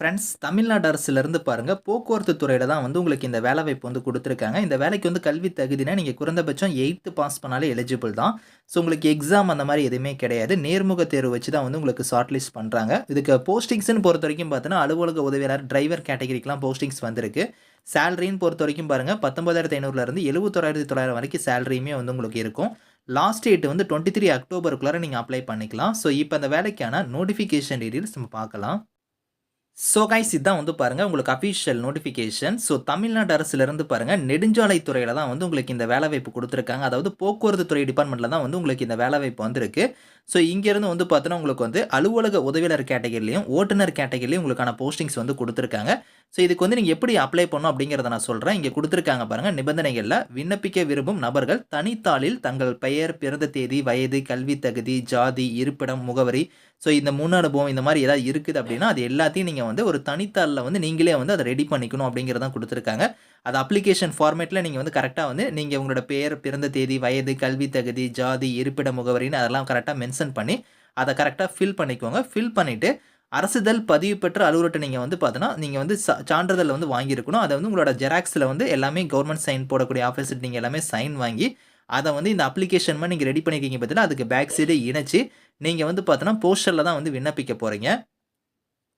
Friends Tamil Nadu அரசுலேருந்து பாருங்கள் போக்குவரத்து துறையில் தான் வந்து உங்களுக்கு இந்த வேலை வாய்ப்பு வந்து கொடுத்துருக்காங்க. இந்த வேலைக்கு வந்து கல்வி தகுதினா நீங்கள் குறைந்தபட்சம் எயித்து பாஸ் பண்ணாலே எலிஜிபிள் தான். ஸோ உங்களுக்கு எக்ஸாம் அந்த மாதிரி எதுவுமே கிடையாது. நேர்முக தேர்வு வச்சு தான் வந்து உங்களுக்கு ஷார்ட் லிஸ்ட் பண்ணுறாங்க இதுக்கு போஸ்டிங்ஸ்னு பொறுத்த வரைக்கும் பார்த்தோன்னா அலுவலக உதவியாளர் டிரைவர் கேட்டகரிக்கெலாம் போஸ்டிங்ஸ் வந்திருக்கு. சேலரின்னு பொறுத்த வரைக்கும் பாருங்கள் பத்தொம்பதாயிரத்தி ஐநூறுலேருந்து எழுபத்தொராயிரத்தி தொள்ளாயிரம் வரைக்கும் சேலரியுமே வந்து உங்களுக்கு இருக்கும். லாஸ்ட் டேட் வந்து டுவெண்ட்டி த்ரீ அக்டோபருக்குள்ளார நீங்கள் அப்ளை பண்ணிக்கலாம். ஸோ இப்போ அந்த வேலைக்கான நோட்டிஃபிகேஷன் டீட்டெயில்ஸ் நம்ம பார்க்கலாம். ஸோ கைஸ் இதான் வந்து பாருங்கள் உங்களுக்கு அஃபிஷியல் நோட்டிஃபிகேஷன் ஸோ தமிழ்நாடு அரசுலேருந்து பாருங்கள் நெடுஞ்சாலைத்துறையில் தான் வந்து உங்களுக்கு இந்த வேலைவாய்ப்பு கொடுத்துருக்காங்க. அதாவது போக்குவரத்து துறை டிபார்ட்மெண்ட்டில் தான் வந்து உங்களுக்கு இந்த வேலைவாய்ப்பு வந்திருக்கு. ஸோ இங்கேருந்து வந்து பார்த்தோன்னா உங்களுக்கு வந்து அலுவலக உதவியாளர் கேட்டகரிலையும் ஓட்டுநர் கேட்டகரிலையும் உங்களுக்கான போஸ்டிங்ஸ் வந்து கொடுத்துருக்காங்க. ஸோ இதுக்கு வந்து நீங்கள் எப்படி அப்ளை பண்ணணும் அப்படிங்கிறத நான் சொல்கிறேன் இங்கே கொடுத்துருக்காங்க பாருங்கள் நிபந்தனைகளில் விண்ணப்பிக்க விரும்பும் நபர்கள் தனித்தாளில் தங்கள் பெயர் பிறந்த தேதி வயது கல்வி தகுதி ஜாதி இருப்பிடம் முகவரி ஸோ இந்த முன் அனுபவம் இந்த மாதிரி ஏதாவது இருக்குது அப்படின்னா அது எல்லாத்தையும் நீங்கள் வந்து ஒரு தனித்தாளில் வந்து நீங்களே வந்து அதை ரெடி பண்ணிக்கணும் அப்படிங்கிறதான் கொடுத்துருக்காங்க. அது அப்ளிகேஷன் ஃபார்மேட்டில் நீங்கள் வந்து கரெக்டாக வந்து நீங்கள் உங்களோட பேர் பிறந்த தேதி வயது கல்வி தகுதி ஜாதி இருப்பிட முகவரின்னு அதெல்லாம் கரெக்டாக மென்ஷன் பண்ணி அதை கரெக்டாக ஃபில் பண்ணிக்கோங்க. ஃபில் பண்ணிவிட்டு அரசுதல் பதிவு பெற்ற அலுவலர்கிட்ட நீங்கள் வந்து பார்த்தோன்னா நீங்கள் வந்து சான்றிதழ் வந்து வாங்கியிருக்கணும். அதை வந்து உங்களோட ஜெராக்ஸில் வந்து எல்லாமே கவர்மெண்ட் சைன் போடக்கூடிய ஆஃபீஸில் நீங்கள் எல்லாமே சைன் வாங்கி அதை வந்து இந்த அப்ளிகேஷன் மாதிரி நீங்கள் ரெடி பண்ணியிருக்கீங்க பார்த்தீங்கன்னா அதுக்கு பேக் சைடு இணைச்சி நீங்கள் வந்து பார்த்தோன்னா போஸ்டரில் தான் வந்து விண்ணப்பிக்க போகிறீங்க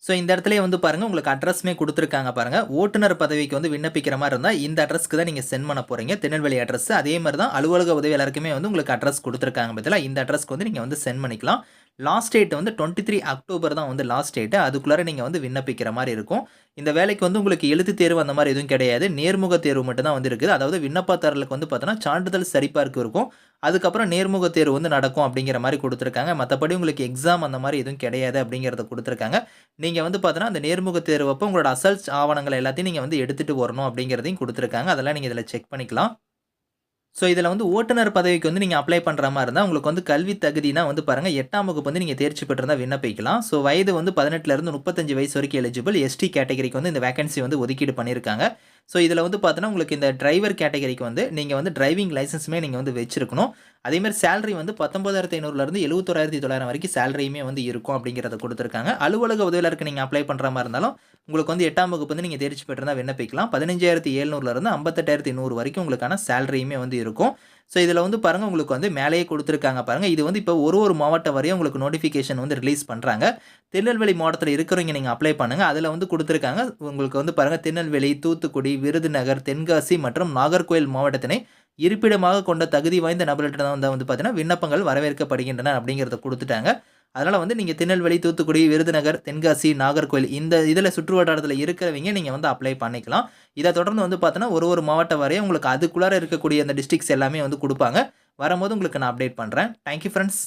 ஸோ இந்த இடத்துல வந்து பாருங்கள் உங்களுக்கு அட்ரஸ்மே கொடுத்துருக்காங்க பாருங்கள் ஓட்டுநர் பதவிக்கு வந்து விண்ணப்பிக்கிற மாதிரி இருந்தால் இந்த அட்ரஸ்க்கு தான் நீங்கள் சென்ட் பண்ண போகிறீங்க திருநெல்வேலி அட்ரஸ் அதே மாதிரி தான் அலுவலக உதவி எல்லாருக்குமே வந்து உங்களுக்கு அட்ரஸ் கொடுத்துருக்காங்க பதிலாக இந்த அட்ரஸ்க்கு வந்து நீங்கள் வந்து சென்ட் பண்ணிக்கலாம். லாஸ்ட் டேட் வந்து டுவெண்ட்டி த்ரீ அக்டோபர் தான் வந்து லாஸ்ட் டேட்டு அதுக்குள்ளார நீங்கள் வந்து விண்ணப்பிக்கிற மாதிரி இருக்கும். இந்த வேலைக்கு வந்து உங்களுக்கு எழுத்து தேர்வு அந்த மாதிரி எதுவும் கிடையாது. நேர்முக தேர்வு மட்டும்தான் வந்து இருக்குது அதாவது விண்ணப்பதாரர்களுக்கு வந்து பார்த்தோன்னா சான்றிதழ் சரிபார்க்கு இருக்கும். அதுக்கப்புறம் நேர்முக தேர்வு வந்து நடக்கும் அப்படிங்கிற மாதிரி கொடுத்துருக்காங்க. மற்றபடி உங்களுக்கு எக்ஸாம் அந்த மாதிரி எதுவும் கிடையாது அப்படிங்கிறத கொடுத்துருக்காங்க. நீங்கள் வந்து பார்த்தோன்னா அந்த நேர்முக தேர்வு அப்போ உங்களோட அசல்ஸ் ஆவணங்கள் எல்லாத்தையும் நீங்கள் வந்து எடுத்துகிட்டு வரணும் அப்படிங்கிறதையும் கொடுத்துருக்காங்க. அதெல்லாம் நீங்கள் இதில் செக் பண்ணிக்கலாம். ஸோ இதில் வந்து ஓட்டுநர் பதவிக்கு வந்து நீங்கள் அப்ளை பண்ணுற மாதிரி இருந்தால் உங்களுக்கு வந்து கல்வி தகுதினா வந்து பாருங்கள் எட்டாம் வகுப்பு வந்து நீங்கள் தேர்ச்சி பெற்றிருந்தால் விண்ணப்பிக்கலாம். ஸோ வயது வந்து பதினெட்டுலேருந்து முப்பத்தஞ்சு வயசு வரைக்கும் எலிஜிபிள் எஸ்டி கேட்டகரிக்கு வந்து இந்த வேகன்சி வந்து ஒதுக்கீடு பண்ணியிருக்காங்க ஸோ இதில் வந்து பார்த்தோன்னா உங்களுக்கு இந்த டிரைவர் கேட்டகரிக்கு வந்து நீங்கள் வந்து டிரைவிங் லைசன்ஸுமே நீங்கள் வந்து வச்சிருக்கணும். அதேமாதிரி சேலரி வந்து பத்தொம்பதாயிரத்தி ஐநூறுலேருந்து எழுபத்தோராயிரத்தி தொள்ளாயிரம் வரைக்கும் சேலரியுமே வந்து இருக்கும் அப்படிங்கிறத கொடுத்துருக்காங்க. அலுவலக உதவியாளருக்கு நீங்கள் அப்ளை பண்ணுற மாதிரி இருந்தாலும் உங்களுக்கு வந்து எட்டாம் வகுப்பு வந்து நீங்கள் தேர்ச்சி பெற்றிருந்தால் விண்ணப்பிக்கலாம் பதினஞ்சாயிரத்தி எழுநூறுலேருந்து ஐம்பத்தெட்டாயிரத்தி நூறு வரைக்கும் உங்களுக்கான சேலரியுமே வந்து இருக்கும். ஸோ இதில் வந்து பாருங்கள் உங்களுக்கு வந்து மேலேயே கொடுத்துருக்காங்க பாருங்கள் இது வந்து இப்போ ஒரு ஒரு மாவட்டம் வரையும் உங்களுக்கு நோட்டிஃபிகேஷன் வந்து ரிலீஸ் பண்ணுறாங்க திருநெல்வேலி மாவட்டத்தில் இருக்கிறவங்க நீங்கள் அப்ளை பண்ணுங்கள் அதில் வந்து கொடுத்துருக்காங்க. உங்களுக்கு வந்து பாருங்கள் திருநெல்வேலி தூத்துக்குடி விருதுநகர் தென்காசி மற்றும் நாகர்கோவில் மாவட்டத்தினை இருப்பிடமாக கொண்ட தகுதி வாய்ந்த நபர்கிட்ட தான் வந்து பார்த்தீங்கன்னா விண்ணப்பங்கள் வரவேற்கப்படுகின்றன அப்படிங்கிறத கொடுத்துட்டாங்க. அதனால் வந்து நீங்கள் திருநெல்வேலி தூத்துக்குடி விருதுநகர் தென்காசி நாகர்கோவில் இந்த இதில் சுற்று வட்டாரத்தில் இருக்கிறவங்க நீங்கள் வந்து அப்ளை பண்ணிக்கலாம். இதை தொடர்ந்து வந்து பார்த்தோன்னா ஒரு ஒரு மாவட்டம் வரையும் உங்களுக்கு அதுக்குள்ளார இருக்கக்கூடிய அந்த டிஸ்ட்ரிக்ஸ் எல்லாமே வந்து கொடுப்பாங்க. வரும்போது உங்களுக்கு நான் அப்டேட் பண்ணுறேன் தேங்க்யூ ஃப்ரெண்ட்ஸ்